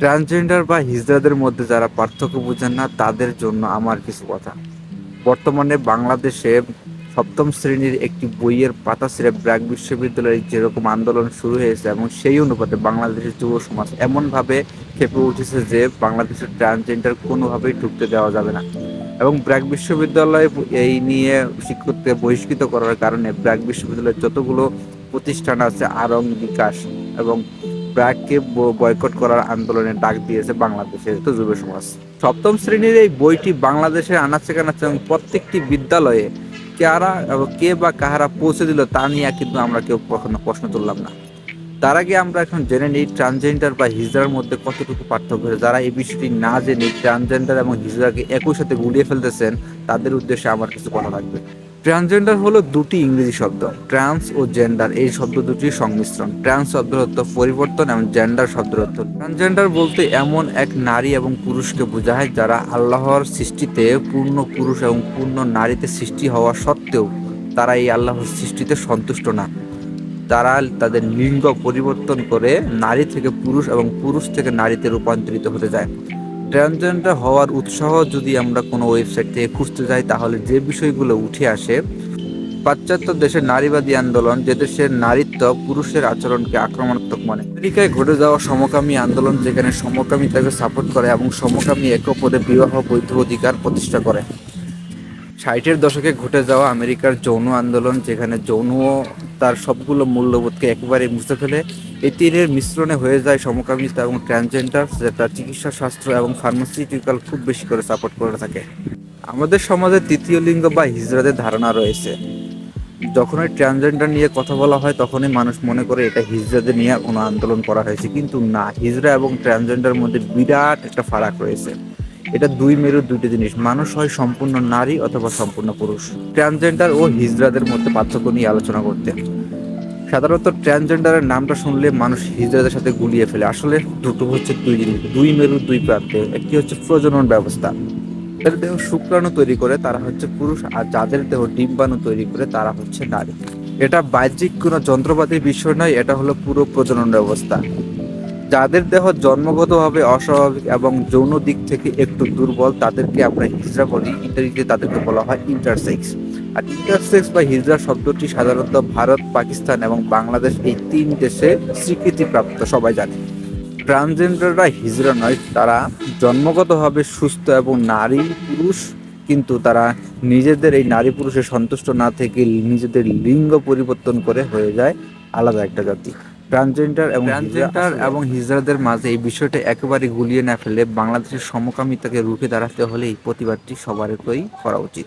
Transgender বা হিজড়াদের মধ্যে যারা পার্থক্য বোঝেন না, তাদের জন্য আমার কিছু কথা। বর্তমানে বাংলাদেশে সপ্তম শ্রেণির একটি বইয়ের পাতা ছেড়ে ব্র্যাক বিশ্ববিদ্যালয়ে যেরকম আন্দোলন শুরু হয়েছে এবং সেই অনুপাতে বাংলাদেশের যুব সমাজ এমনভাবে খেপে উঠেছে যে বাংলাদেশের ট্রান্সজেন্ডার কোনোভাবেই ঢুকতে দেওয়া যাবে না। এবং ব্র্যাক বিশ্ববিদ্যালয় এই নিয়ে শিক্ষককে বহিষ্কৃত করার কারণে ব্র্যাক বিশ্ববিদ্যালয়ের যতগুলো প্রতিষ্ঠান আছে, আরং বিকাশ এবং ব্র্যাককে বয়কট করার আন্দোলনে ডাক দিয়েছে বাংলাদেশের যুব সমাজ। সপ্তম শ্রেণির এই বইটি বাংলাদেশের আনাচে কানাচে এবং প্রত্যেকটি বিদ্যালয়ে কারা কে বা কাহারা পৌঁছে দিল তা নিয়ে কিন্তু আমরা কেউ কখনো প্রশ্ন তুললাম না। তার আগে আমরা এখন জেনে নিই ট্রান্সজেন্ডার বা হিজড়ার মধ্যে কতটুকু পার্থক্য। যারা এই বিষয়টি না জেনে ট্রান্সজেন্ডার এবং হিজড়াকে একই সাথে গুলিয়ে ফেলতেছেন, তাদের উদ্দেশ্যে আমার কিছু কথা লাগবে ট্রান্সজেন্ডার হলো দুটি ইংরেজি শব্দ ট্রান্স ও জেন্ডার এই শব্দ দুটির সংমিশ্রণ। ট্রান্স শব্দের অর্থ পরিবর্তন এবং জেন্ডার শব্দের অর্থ ট্রান্সজেন্ডার বলতে এমন এক নারী এবং পুরুষকে বোঝায় যারা আল্লাহর সৃষ্টিতে পূর্ণ পুরুষ এবং পূর্ণ নারীতে সৃষ্টি হওয়া সত্ত্বেও তারা এই আল্লাহর সৃষ্টিতে সন্তুষ্ট না। তারা তাদের লিঙ্গ পরিবর্তন করে নারী থেকে পুরুষ এবং পুরুষ থেকে নারীতে রূপান্তরিত হতে যায় ট্রান্সজেন্ডার হওয়ার উৎসাহ যদি আমরা কোনো ওয়েবসাইট থেকে খুঁজতে যাই, তাহলে যে বিষয়গুলো উঠে আসে, পাশ্চাত্য দেশের নারীবাদী আন্দোলন, যে দেশের নারীত্ব পুরুষের আচরণকে আক্রমণাত্মক মানে। আমেরিকায় ঘটে যাওয়া সমকামী আন্দোলন যেখানে সমকামিতাকে সাপোর্ট করে এবং সমকামী এক পদে বিবাহ বৈধ অধিকার প্রতিষ্ঠা করে। ষাটের দশকে ঘটে যাওয়া আমেরিকার যৌন আন্দোলন, যেখানে যৌন তার সবগুলো মূল্যবোধকে একেবারে মুছে ফেলে এই মিশ্রণে হয়ে যায় সমকামিতা এবং ট্রান্সজেন্ডার যেটা চিকিৎসা শাস্ত্র এবং ফার্মাসিউটিক্যাল খুব বেশি করে সাপোর্ট করে থাকে। আমাদের সমাজে তৃতীয় লিঙ্গ বা হিজড়াদের ধারণা রয়েছে। যখনই ট্রান্সজেন্ডার নিয়ে কথা বলা হয়, তখনই মানুষ মনে করে এটা হিজড়াদের নিয়ে কোনো আন্দোলন করা হয়েছে। কিন্তু না হিজড়া এবং ট্রান্সজেন্ডার মধ্যে বিরাট একটা ফারাক রয়েছে। এটা দুই মেরুর দুইটি জিনিস। মানুষ হয় সম্পূর্ণ নারী অথবা সম্পূর্ণ পুরুষ। ট্রান্সজেন্ডার ও হিজড়াদের মধ্যে পার্থক্য নিয়ে আলোচনা করতে। সাধারণত ট্রান্সজেন্ডারের নামটা শুনলে মানুষ হিজড়াদের সাথে গুলিয়ে ফেলে। আসলে দুটো হচ্ছে দুই জিনিস, দুই মেরুর দুই প্রান্তে। একটি হচ্ছে প্রজনন ব্যবস্থা। যাদের দেহ শুক্রাণু তৈরি করে, তারা হচ্ছে পুরুষ, আর যাদের দেহ ডিম্বাণু তৈরি করে, তারা হচ্ছে নারী। এটা বাহ্যিক কোনো যন্ত্রপাতির বিষয় নয়, এটা হলো পুরো প্রজনন ব্যবস্থা। যাদের দেহ জন্মগতভাবে অস্বাভাবিক এবং যৌন দিক থেকে একটু দুর্বল, তাদেরকে আমরা হিজড়া বলি। ইংরেজিতে তাদেরকে বলা হয় ইন্টারসেক্স আর ইন্টারসেক্স বা হিজড়া শব্দটি সাধারণত ভারত, পাকিস্তান এবং বাংলাদেশ এই তিন দেশে স্বীকৃতিপ্রাপ্ত, সবাই জানে। ট্রান্সজেন্ডাররা হিজড়া নয়, তারা জন্মগতভাবে সুস্থ এবং নারী পুরুষ, কিন্তু তারা নিজেদের এই নারী পুরুষে সন্তুষ্ট না থেকে নিজেদের লিঙ্গ পরিবর্তন করে হয়ে যায় আলাদা একটা জাতি। ট্রান্সজেন্ডার এবং ট্রান্সজেন্ডার এবং হিজড়াদের মাঝে এই বিষয়টা একেবারে গুলিয়ে না ফেলে বাংলাদেশের সমকামিতাকে রুখে দাঁড়াতে হলে এই প্রতিবাদটি সবারই করা উচিত।